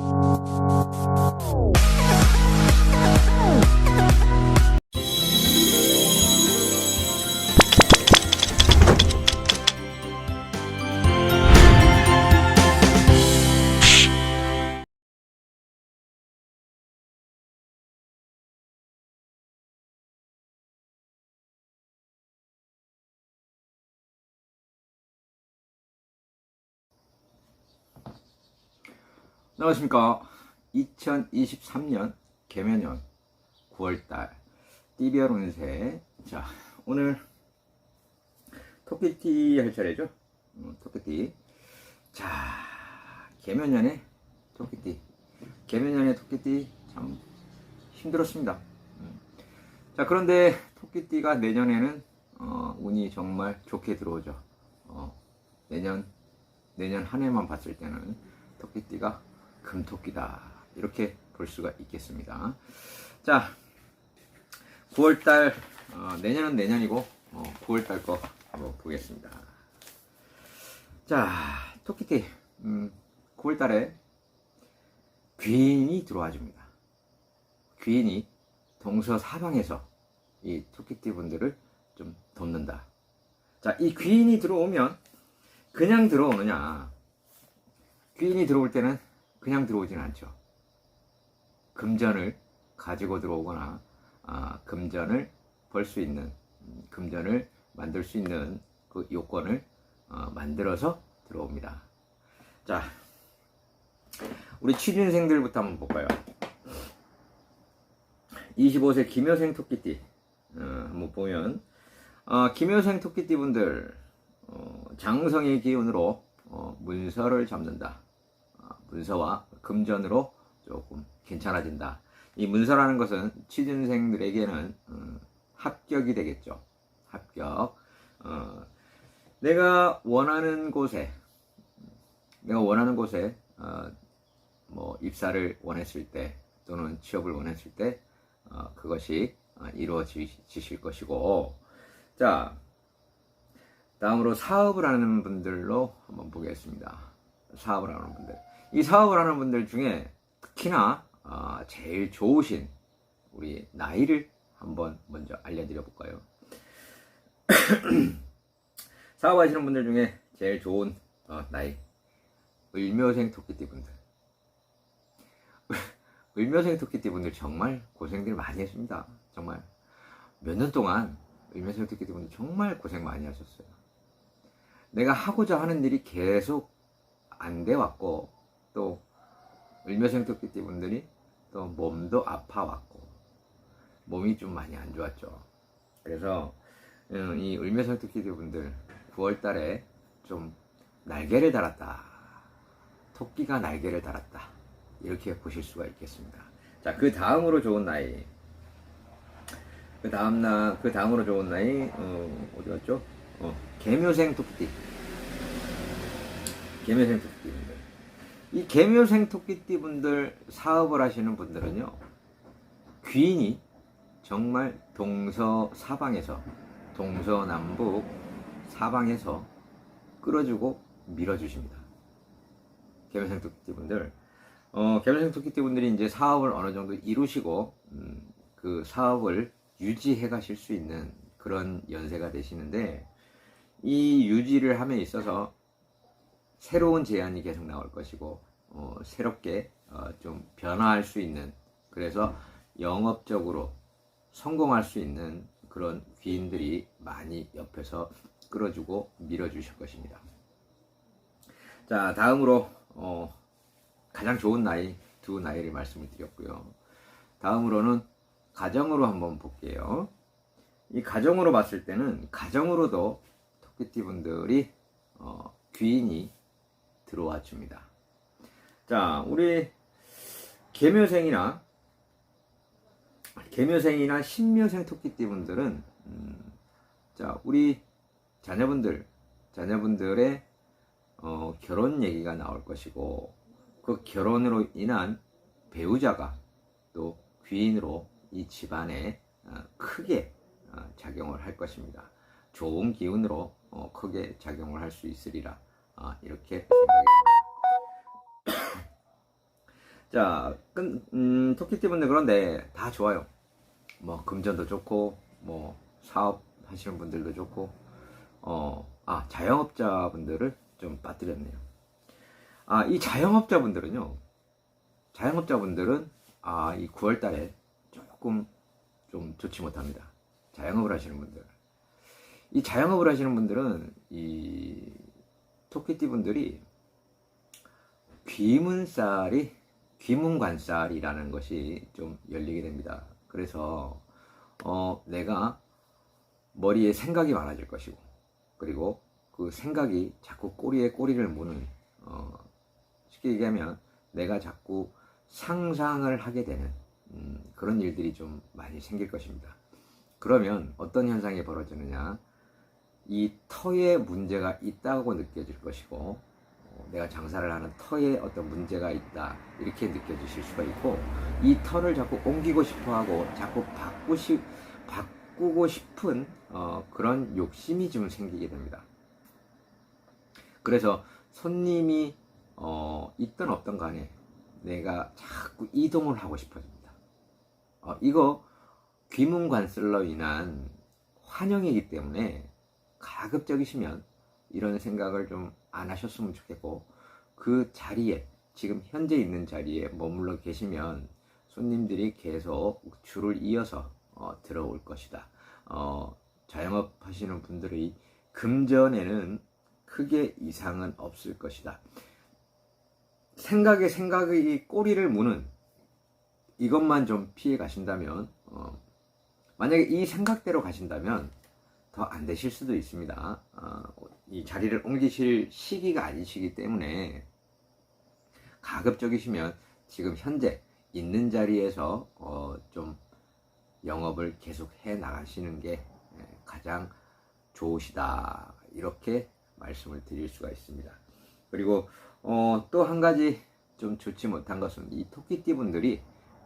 Oh. 안녕하십니까. 2023년 개면년 9월달 띠별 운세. 자, 오늘 토끼띠 할 차례죠? 음, 토끼띠. 자, 개면년에 토끼띠. 개면년에 토끼띠 참 힘들었습니다. 음. 자, 그런데 토끼띠가 내년에는 어, 운이 정말 좋게 들어오죠. 어, 내년 내년 한 해만 봤을 때는 토끼띠가 금토끼다 이렇게 볼 수가 있겠습니다. 자, 9월달 어, 내년은 내년이고 어, 9월달 거 한번 보겠습니다. 자, 토끼띠 음, 9월달에 귀인이 들어와 줍니다. 귀인이 동서 사방에서 이 토끼띠 분들을 좀 돕는다. 자, 이 귀인이 들어오면 그냥 들어오느냐? 귀인이 들어올 때는 그냥 들어오진 않죠. 금전을 가지고 들어오거나 아, 금전을 벌 수 있는 음, 금전을 만들 수 있는 그 요건을 어, 만들어서 들어옵니다. 자, 우리 취준생들부터 한번 볼까요? 25세 김여생 토끼띠 어, 한번 보면 어, 김여생 토끼띠 분들 어, 장성의 기운으로 어, 문서를 잡는다. 어, 문서와 금전으로 조금 괜찮아진다. 이 문서라는 것은 취준생들에게는 음, 합격이 되겠죠. 합격. 어, 내가 원하는 곳에 내가 원하는 곳에 어, 뭐 입사를 원했을 때 또는 취업을 원했을 때 어, 그것이 어, 이루어지실 것이고 자 다음으로 사업을 하는 분들로 한번 보겠습니다. 사업을 하는 분들. 이 사업을 하는 분들 중에 특히나 아, 제일 좋으신 우리 나이를 한번 먼저 알려드려 볼까요? 사업하시는 분들 중에 제일 좋은 어, 나이 을묘생 토끼띠 분들. 을묘생 토끼띠 분들 정말 고생들 많이 했습니다. 정말 몇 년 동안 을묘생 토끼띠 분들 정말 고생 많이 하셨어요. 내가 하고자 하는 일이 계속 안 돼 왔고 또 을묘생 토끼띠 분들이 또 몸도 아파 왔고 몸이 좀 많이 안 좋았죠. 그래서 음, 이 을묘생 토끼띠 분들 9월달에 좀 날개를 달았다. 토끼가 날개를 달았다. 이렇게 보실 수가 있겠습니다. 자, 그 다음으로 좋은 나이. 그 다음 나, 그 다음으로 좋은 나이, 어, 어디 갔죠? 어, 개묘생 토끼띠. 개묘생 토끼띠. 이 개묘생 토끼띠 분들 사업을 하시는 분들은요, 귀인이 정말 동서 사방에서, 동서남북 사방에서 끌어주고 밀어주십니다. 개묘생 토끼띠 분들. 어, 개묘생 토끼띠 분들이 이제 사업을 어느 정도 이루시고, 음, 그 사업을 유지해 가실 수 있는 그런 연세가 되시는데, 이 유지를 함에 있어서 새로운 제안이 계속 나올 것이고 어, 새롭게 어, 좀 변화할 수 있는 그래서 영업적으로 성공할 수 있는 그런 귀인들이 많이 옆에서 끌어주고 밀어주실 것입니다. 자 다음으로 어, 가장 좋은 나이 두 나이를 말씀을 드렸고요. 다음으로는 가정으로 한번 볼게요. 이 가정으로 봤을 때는 가정으로도 토끼띠 분들이 어, 귀인이 들어와 줍니다. 자, 우리 개묘생이나 개묘생이나 신묘생 토끼띠 분들은 음, 자, 우리 자녀분들 자녀분들의 어, 결혼 얘기가 나올 것이고 그 결혼으로 인한 배우자가 또 귀인으로 이 집안에 어, 크게 어, 작용을 할 것입니다. 좋은 기운으로 어, 크게 작용을 할 수 있으리라 아, 이렇게 생각이 듭니다. 자, 끈, 음, 토끼띠분들 그런데 다 좋아요. 뭐, 금전도 좋고, 뭐, 사업 하시는 분들도 좋고, 어, 아, 자영업자분들을 좀 빠뜨렸네요. 아, 이 자영업자분들은요, 자영업자분들은, 아, 이 9월 달에 조금 좀 좋지 못합니다. 자영업을 하시는 분들. 이 자영업을 하시는 분들은, 이 토끼띠 분들이 귀문살이 귀문관살이라는 것이 좀 열리게 됩니다. 그래서 어, 내가 머리에 생각이 많아질 것이고 그리고 그 생각이 자꾸 꼬리에 꼬리를 무는 어, 쉽게 얘기하면 내가 자꾸 상상을 하게 되는 음, 그런 일들이 좀 많이 생길 것입니다. 그러면 어떤 현상이 벌어지느냐 이 터에 문제가 있다고 느껴질 것이고 어, 내가 장사를 하는 터에 어떤 문제가 있다 이렇게 느껴지실 수가 있고 이 터를 자꾸 옮기고 싶어하고 자꾸 바꾸시 바꾸고 싶은 어, 그런 욕심이 좀 생기게 됩니다. 그래서 손님이 어, 있든 없든 간에 내가 자꾸 이동을 하고 싶어집니다. 어, 이거 귀문관슬로 인한 환영이기 때문에 가급적이시면 이런 생각을 좀 안 하셨으면 좋겠고 그 자리에 지금 현재 있는 자리에 머물러 계시면 손님들이 계속 줄을 이어서 어, 들어올 것이다. 어, 자영업 하시는 분들의 금전에는 크게 이상은 없을 것이다. 생각에 생각의 꼬리를 무는 이것만 좀 피해 가신다면 어, 만약에 이 생각대로 가신다면 더 안 되실 수도 있습니다. 어, 이 자리를 옮기실 시기가 아니시기 때문에 가급적이시면 지금 현재 있는 자리에서 어, 좀 영업을 계속 해 나가시는 게 예, 가장 좋으시다 이렇게 말씀을 드릴 수가 있습니다. 그리고 어, 또 한 가지 좀 좋지 못한 것은 이 토끼띠 분들이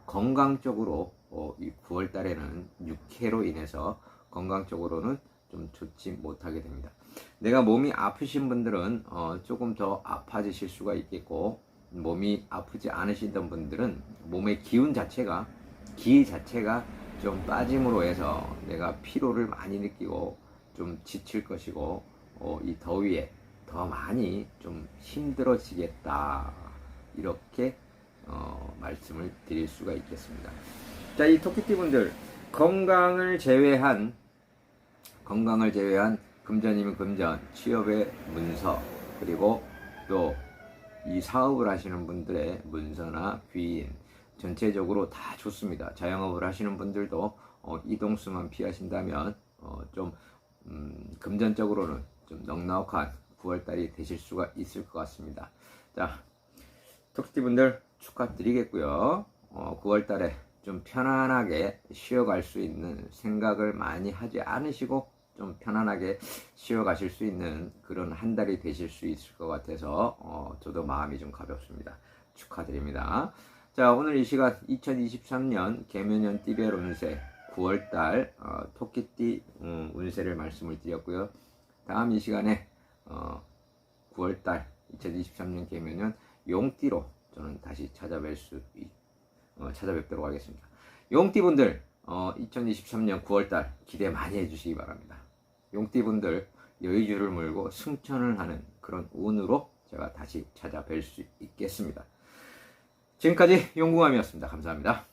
건강적으로 어, 이 9월 달에는 육해로 인해서 건강적으로는 좀 좋지 못하게 됩니다. 내가 몸이 아프신 분들은 어, 조금 더 아파지실 수가 있겠고 몸이 아프지 않으시던 분들은 몸의 기운 자체가 기 자체가 좀 빠짐으로 해서 내가 피로를 많이 느끼고 좀 지칠 것이고 어, 이 더위에 더 많이 좀 힘들어지겠다 이렇게 어, 말씀을 드릴 수가 있겠습니다. 자, 이 토끼띠 분들 건강을 제외한 건강을 제외한 금전이면 금전, 취업의 문서, 그리고 또 이 사업을 하시는 분들의 문서나 귀인, 전체적으로 다 좋습니다. 자영업을 하시는 분들도 어, 이동수만 피하신다면 어, 좀 음, 금전적으로는 좀 넉넉한 9월달이 되실 수가 있을 것 같습니다. 자, 톡스티 분들 축하드리겠고요. 어, 9월달에 좀 편안하게 쉬어갈 수 있는 생각을 많이 하지 않으시고 좀 편안하게 쉬어가실 수 있는 그런 한 달이 되실 수 있을 것 같아서 어, 저도 마음이 좀 가볍습니다. 축하드립니다. 자 오늘 이 시간 2023년 개면년 띠별 운세 9월달 어, 토끼띠 음, 운세를 말씀을 드렸고요. 다음 이 시간에 어, 9월달 2023년 개면년 용띠로 저는 다시 찾아뵐 수 있, 어, 찾아뵙도록 하겠습니다. 용띠분들 어, 2023년 9월달 기대 많이 해주시기 바랍니다. 용띠분들 여의주를 물고 승천을 하는 그런 운으로 제가 다시 찾아뵐 수 있겠습니다. 지금까지 용궁함이었습니다. 감사합니다.